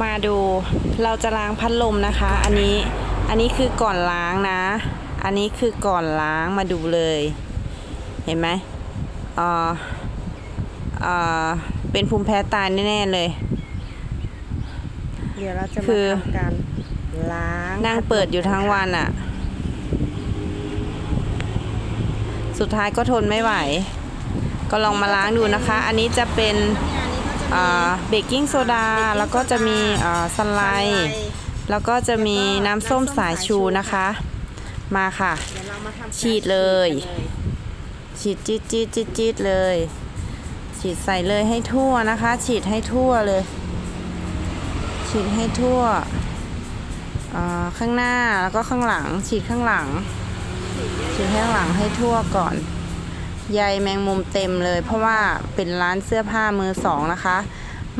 มาดูเราจะล้างพัดลมนะคะ อันนี้อันนี้คือก่อนล้างนะ อันนี้คือก่อนล้างมาดูเลย เห็นไหมเอ่อเอ่อเป็นภูมิแพ้ตายแน่ๆเลย เดี๋ยวเราจะคืมาอทำการล้างนั่งเปิดอยู่ทั้งวันอะ่ะ สุดท้ายก็ทนไม่ไหว ก็ลองมาล้างดูนะคะ อันนี้จะเป็น เบกกิ้งโซดาแล้วก็จะมีสไลด์แล้วก็จะมีน้ำส้มสายชูนะคะ มาค่ะเดี๋ยวเรามาทำการฉีดเลย ฉีดจี๊ดจี๊ดจี๊ดจี๊ดเลย ฉีดใส่เลยให้ทั่วนะคะ ฉีดให้ทั่วเลย ฉีดให้ทั่วอ่าข้างหน้าแล้วก็ข้างหลัง ฉีดข้างหลัง ฉีดข้างหลังให้ทั่วก่อน ใยแมงมุมเต็มเลย เพราะว่าเป็นร้านเสื้อผ้ามือสองนะคะ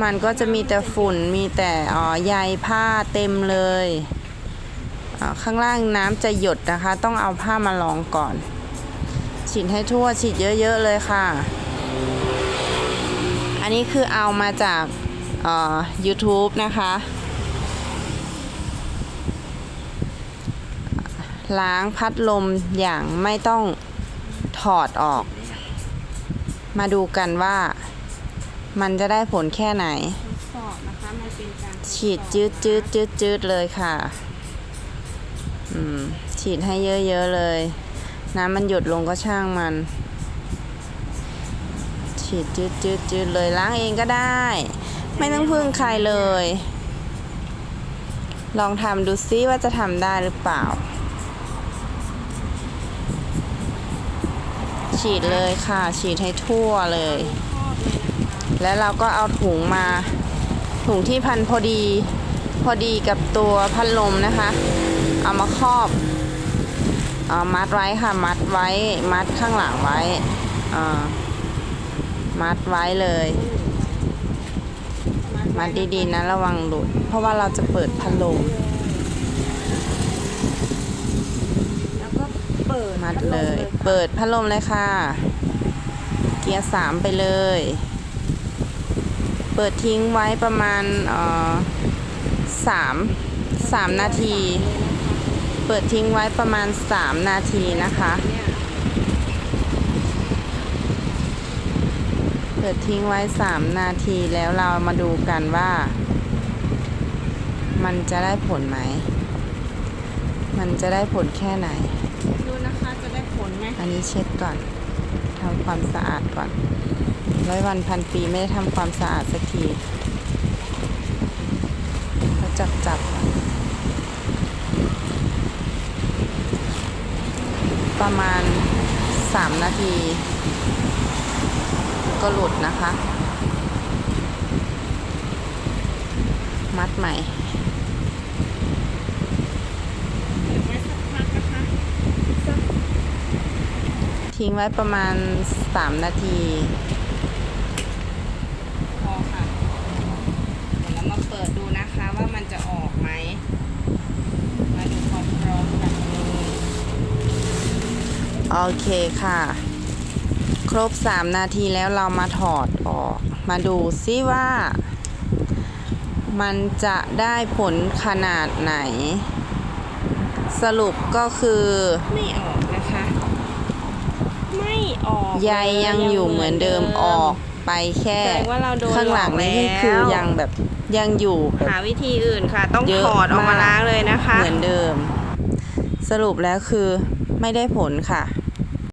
มันก็จะมีแต่ฝุ่นมีแต่อ๋อใยผ้าเต็มเลยข้างล่างน้ำจะหยดนะคะ ต้องเอาผ้ามารองก่อน ฉีดให้ทั่วฉีดเยอะๆเลยค่ะ อันนี้คือเอามาจากเอ่อ YouTube นะคะ ล้างพัดลมอย่างไม่ต้อง ถอดออก มาดูกันว่ามันจะได้ผลแค่ไหนสอบนะคะมันเป็นการฉีดจืดจืดจืดจืดเลยค่ะ อืม ฉีดให้เยอะๆเลย น้ำมันหยดลงก็ช่างมัน ฉีดจืดจืดจืดเลยล้างเองก็ได้ ไม่ต้องพึ่งใครเลย ลองทำดูซิว่าจะทำได้หรือเปล่า ฉีดเลยค่ะ ฉีดให้ทั่วเลย แล้วเราก็เอาถุงมา ถุงที่พันพอดี พอดีกับตัวพัดลมนะคะ เอามาครอบอมัดไว้ค่ะ มัดไว้ มัดข้างหลังไว้ มัดไว้เลย มัดดีๆนะระวังหลุด เพราะว่าเราจะเปิดพัดลม แล้วก็เปิด มัดเลย เปิดพัดลมเลยค่ะ เกียร์สามไปเลย เปิดทิ้งไว้ประมาณเอ่อสามสามนาที เปิดทิ้งไว้ประมาณสามนาทีนะคะ เปิดทิ้งไว้สามนาทีแล้วเรามาดูกันว่า มันจะได้ผลไหม มันจะได้ผลแค่ไหน อันนี้เช็ดก่อนทำความสะอาดก่อนร้อยวันพันปีไม่ได้ทำความสะอาดสักทีก็จับจับประมาณสามนาที ก็หลุดนะคะ มัดใหม่ เก็บไว้สักพักนะคะสัก ทิ้งไว้ประมาณสามนาทีพอค่ะเดี๋ยวเรามาเปิดดูนะคะว่ามันจะออกไหม มาดูพร้อมๆกันเลยโอเคค่ะ ครบ 3 นาทีแล้วเรามาถอดออก มาดูซิว่า มันจะได้ผลขนาดไหน สรุปก็คือไม่ออกนะคะไม่ ออกใยยังอยู่เหมือนเดิมออกไปแค่แสดงว่าเราโดนข้างหลังนี่คือหลอกแล้วยังแบบยังอยู่แบบ หาวิธีอื่นค่ะ ต้องเยอะถอดออกมามาก ล้างเลยนะคะ เหมือนเดิม สรุปแล้วคือไม่ได้ผลค่ะ